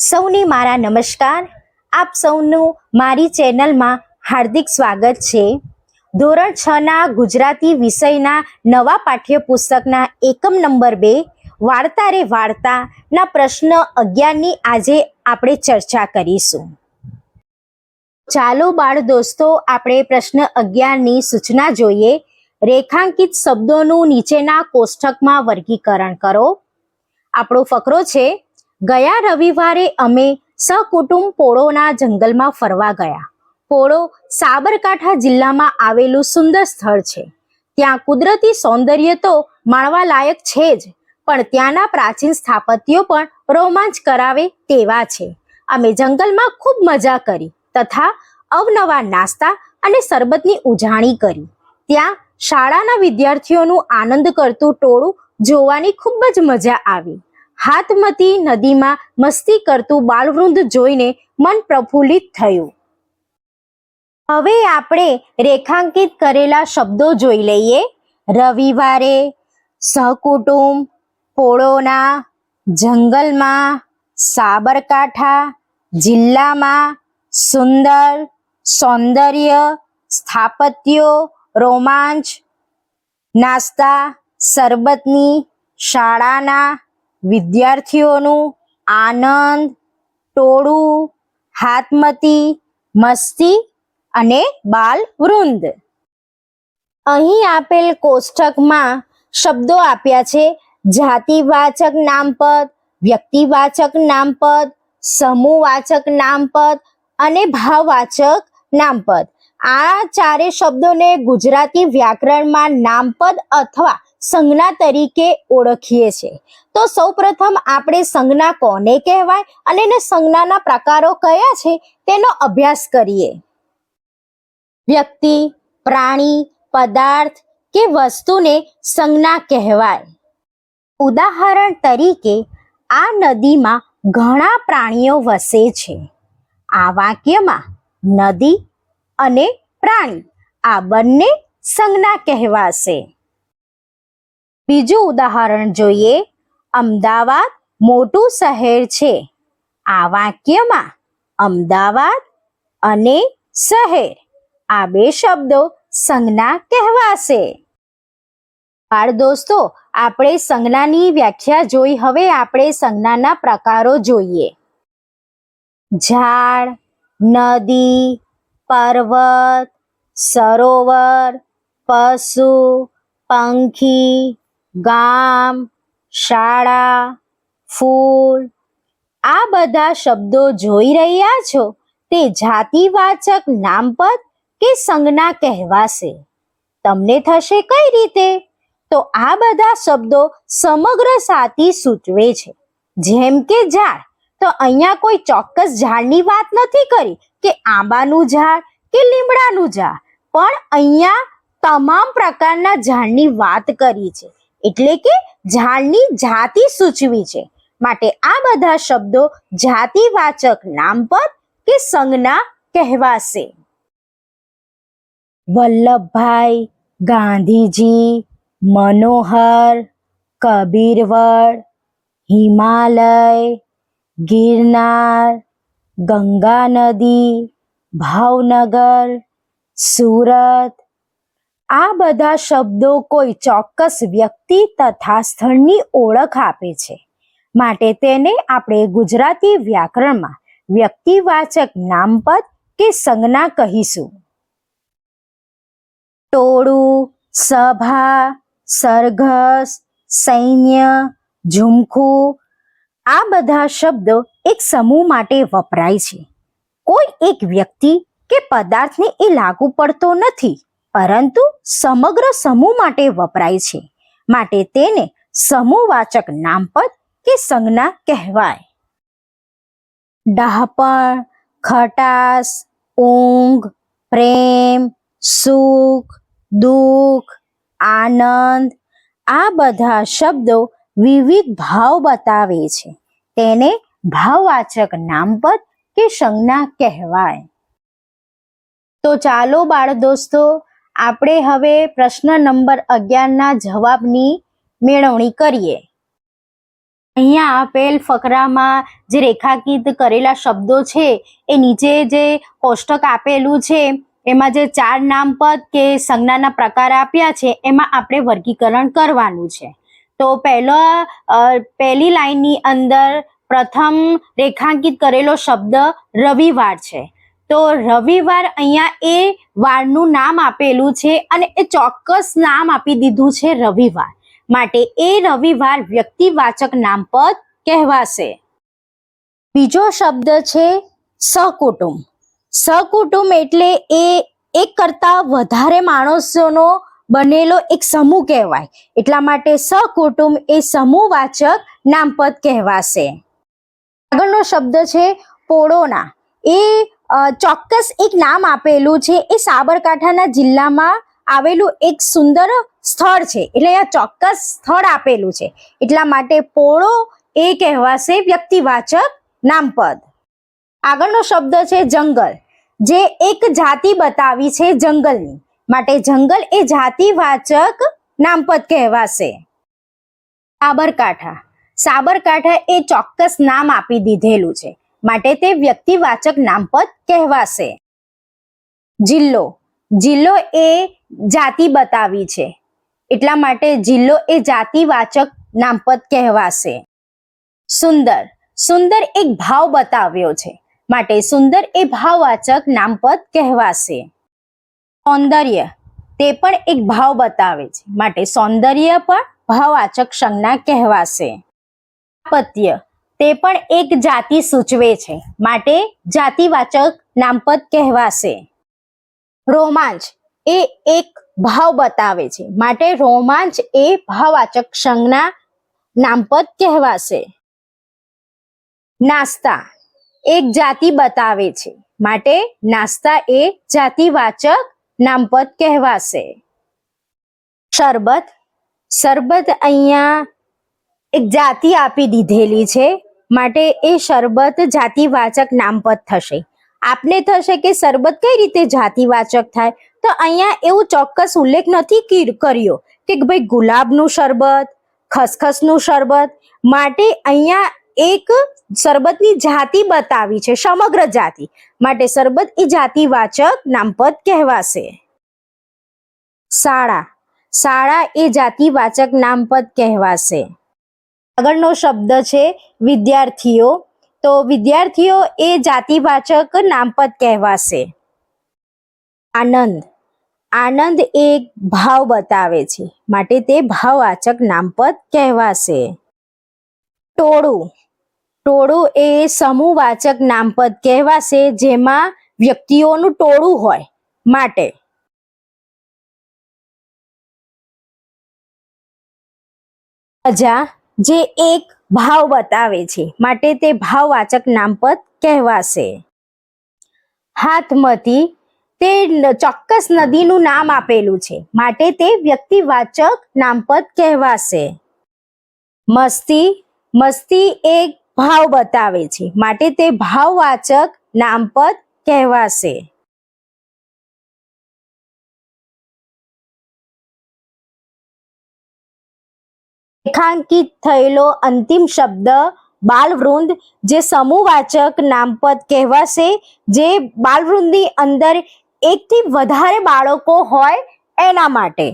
સૌને મારા નમસ્કાર. આપ સૌનું મારી ચેનલમાં હાર્દિક સ્વાગત છે. ધોરણ છ ના ગુજરાતી વિષયના નવા પાઠ્યપુસ્તકના એકમ નંબર બે, વાર્તા રે વાર્તાના પ્રશ્ન અગિયારની આજે આપણે ચર્ચા કરીશું. ચાલો બાળ દોસ્તો, આપણે પ્રશ્ન અગિયારની સૂચના જોઈએ. રેખાંકિત શબ્દોનું નીચેના કોષ્ટકમાં વર્ગીકરણ કરો. આપણો ફકરો છે ગયા રવિવારે અમે સહકુટુંબ પોળોના જંગલમાં ફરવા ગયા. પોળો સાબરકાંઠા જિલ્લામાં આવેલું સુંદર સ્થળ છે. ત્યાં કુદરતી સૌંદર્ય તો માણવા લાયક છે જ, પણ ત્યાંના પ્રાચીન સ્થાપત્યો પણ રોમાંચ કરાવે તેવા છે. અમે જંગલમાં ખૂબ મજા કરી, તથા અવનવા નાસ્તા અને શરબતની ઉજાણી કરી. ત્યાં શાળાના વિદ્યાર્થીઓનું આનંદ કરતું ટોળું જોવાની ખૂબ જ મજા આવી. હાથમતી નદીમાં મસ્તી કરતું બાળવૃંદ જોઈને મન પ્રફુલ્લિત થયું. હવે આપણે રેખાંકિત કરેલા શબ્દો જોઈ લઈએ. રવિવારે, સહકુટુંબ, પોળોના, જંગલમાં, સાબરકાંઠા, જિલ્લામાં, સુંદર, સૌંદર્ય, સ્થાપત્યો, રોમાંચ, નાસ્તા શરબતની શાળાના વિદ્યાર્થીઓનું આનંદ, ટોળું, હાથમતી, મસ્તી અને બાલ વૃંદ અહીં આપેલ કોષ્ટકમાં શબ્દો આપ્યા છે. જાતિવાચક નામપદ, વ્યક્તિવાચક નામપદ, સમૂહવાચક નામપદ અને ભાવવાચક નામપદ. આ ચારે શબ્દોને ગુજરાતી વ્યાકરણમાં નામપદ અથવા સંજ્ઞા તરીકે ઓળખીએ છીએ. તો સૌપ્રથમ આપણે સંજ્ઞા કોને કહેવાય અને એને સંજ્ઞાના પ્રકારો કયા છે તેનો અભ્યાસ કરીએ. વ્યક્તિ, પ્રાણી, પદાર્થ કે વસ્તુને સંજ્ઞા કહેવાય. ઉદાહરણ તરીકે આ નદીમાં ઘણા પ્રાણીઓ વસે છે. આ વાક્યમાં નદી અને પ્રાણી આ બંને સંજ્ઞા કહેવાશે. બીજું ઉદાહરણ જોઈએ. અમદાવાદ મોટું શહેર છે. આ વાક્યમાં અમદાવાદ અને શહેર. આ બે શબ્દો સંજ્ઞા કહેવાશે. બાળ દોસ્તો, આપણે સંજ્ઞાની વ્યાખ્યા જોઈ, હવે આપણે સંજ્ઞાના પ્રકારો જોઈએ. ઝાડ, નદી, પર્વત, સરોવર, પશુ, પંખી ગામ, શાળા, ફૂલ. આ બધા શબ્દો જોઈ રહ્યા છો? તે જાતિવાચક નામપદ કે સંજ્ઞા કહેવાશે? તમને થશે કઈ રીતે? તો આ બધા શબ્દો સમગ્ર સાથી સૂચવે છે. જેમ કે ઝાડ. તો અહીંયા કોઈ ચોક્કસ ઝાડની વાત નથી કરી કે આંબાનું ઝાડ કે લીમડાનું ઝાડ. પણ અહીંયા તમામ પ્રકારના ઝાડની વાત કરી છે. એટલે કે ઝાડની જાતિ સૂચવી છે. માટે આ બધા શબ્દો જાતિવાચક નામપદ કે સંજ્ઞા કહેવાશે. વલ્લભભાઈ ગાંધીજી, મનોહર, કબીરવડ, હિમાલય, ગિરનાર, ગંગા નદી, ભાવનગર, સુરત આ બધા શબ્દો કોઈ ચોક્કસ વ્યક્તિ તથા સ્થળની ઓળખ આપે છે. માટે તેને આપણે ગુજરાતી વ્યાકરણમાં વ્યક્તિવાચક નામપદ કે સંજ્ઞા કહીશું. ટોળું, સભા, સરઘસ, સૈન્ય, ઝુમખું, આ બધા શબ્દો એક સમૂહ માટે વપરાય છે. કોઈ એક વ્યક્તિ કે પદાર્થને એ લાગુ પડતો નથી. પરંતુ સમગ્ર સમૂહ માટે વપરાય છે. માટે તેને સમૂહવાચક નામપદ કે સંજ્ઞા કહેવાય. ડહાપણ ખટાસ ઊંઘ, પ્રેમ, સુખ, દુઃખ, આનંદ, આ બધા શબ્દો વિવિધ ભાવ બતાવે છે. તેને ભાવવાચક નામપદ કે સંજ્ઞા કહેવાય. તો ચાલો બાળ દોસ્તો આપણે હવે પ્રશ્ન નંબર અગિયારના જવાબની મેળવણી કરીએ. અહીંયા આપેલ ફકરામાં જે રેખાંકિત કરેલા શબ્દો છે, એ નીચે જે કોષ્ટક આપેલું છે, એમાં જે ચાર નામપદ કે સંજ્ઞાના પ્રકાર આપ્યા છે, એમાં આપણે વર્ગીકરણ કરવાનું છે. તો પહેલો પહેલી લાઈનની અંદર પ્રથમ રેખાંકિત કરેલો શબ્દ રવિવાર છે. તો રવિવાર અહીંયા એ વારનું નામ આપેલું છે અને એ ચોક્કસ નામ આપી દીધું છે રવિવાર. માટે એ રવિવાર વ્યક્તિવાચક નામપદ કહેવાશે. બીજો શબ્દ છે સકુટુંબ. સકુટુંબ એટલે એ એક કરતા વધારે માણસોનો બનેલો એક સમૂહ કહેવાય. એટલા માટે સકુટુંબ એ સમૂહવાચક નામપદ કહેવાશે. આગળનો શબ્દ છે પોળોના. એ ચોક્કસ એક નામ આપેલું છે. એ સાબરકાંઠાના જિલ્લામાં આવેલું એક સુંદર સ્થળ છે. એટલે અહીંયા ચોક્કસ સ્થળ આપેલું છે. એટલા માટે પોળો એ કહેવાશે વ્યક્તિવાચક નામપદ. આગળનો શબ્દ છે જંગલ. જે એક જાતિ બતાવી છે જંગલની. માટે જંગલ એ જાતિવાચક નામપદ કહેવાશે. સાબરકાંઠા. સાબરકાંઠા એ ચોક્કસ નામ આપી દીધેલું છે. માટે તે વ્યક્તિવાચક નામપદ કહેવાશે. જિલ્લો. જિલ્લો એ જાતિ બતાવી છે. એટલા માટે જિલ્લો એ જાતિવાચક નામપદ કહેવાશે. સુંદર. સુંદર એક ભાવ બતાવ્યો છે. માટે સુંદર એ ભાવવાચક નામપદ કહેવાશે. સૌંદર્ય. તે પણ એક ભાવ બતાવે છે. માટે સૌંદર્ય પણ ભાવવાચક સંજ્ઞા કહેવાશે. સ્થાપત્ય. તે પણ એક જાતિ સૂચવે છે. માટે જાતિવાચક નામપદ કહેવાશે. રોમાંચ એ એક ભાવ બતાવે છે. માટે રોમાંચ એ ભાવવાચક સંજ્ઞા નામપદ કહેવાશે. નાસ્તા એક જાતિ બતાવે છે. માટે નાસ્તા એ જાતિવાચક નામપદ કહેવાશે. શરબત શરબત અહીંયા એક જાતિ આપી દીધેલી છે. માટે એ શરબત જાતિવાચક નામપદ થશે. આપને થશે કે શરબત કઈ રીતે જાતિવાચક થાય? તો અહીંયા એવું ચોક્કસ ઉલ્લેખ નથી કર્યો કે ભાઈ ગુલાબનું શરબત, ખસખસનું શરબત, માટે અહીંયા એક શરબતની જાતિ બતાવી છે, સમગ્ર જાતિ. માટે શરબત એ જાતિવાચક નામપદ કહેવાશે. શાળા. શાળા એ જાતિવાચક નામપદ કહેવાશે. આગળનો શબ્દ છે વિદ્યાર્થીઓ. તો વિદ્યાર્થીઓ એ જાતિવાચક નામપદ કહેવાશે. આનંદ. આનંદ એ ભાવ બતાવે છે. માટે તે ભાવવાચક નામપદ કહેવાશે. ટોળું. ટોળું એ સમૂહવાચક નામપદ કહેવાશે, જેમાં વ્યક્તિઓનું ટોળું હોય માટે. પ્રજા જે એક ભાવ બતાવે છે, માટે તે ભાવવાચક નામપદ કહેવાશે. હાથમતી તે ચોક્કસ નદીનું નામ આપેલું છે, માટે તે વ્યક્તિવાચક નામપદ કહેવાશે. મસ્તી મસ્તી એક ભાવ બતાવે છે, માટે તે ભાવવાચક નામપદ કહેવાશે. રેખાંકિત થયેલો અંતિમ શબ્દ બાલવૃંદ, જે સમૂહવાચક નામપદ કહેવાશે, જે બાલવૃંદની અંદર એકથી વધારે બાળકો હોય એના માટે.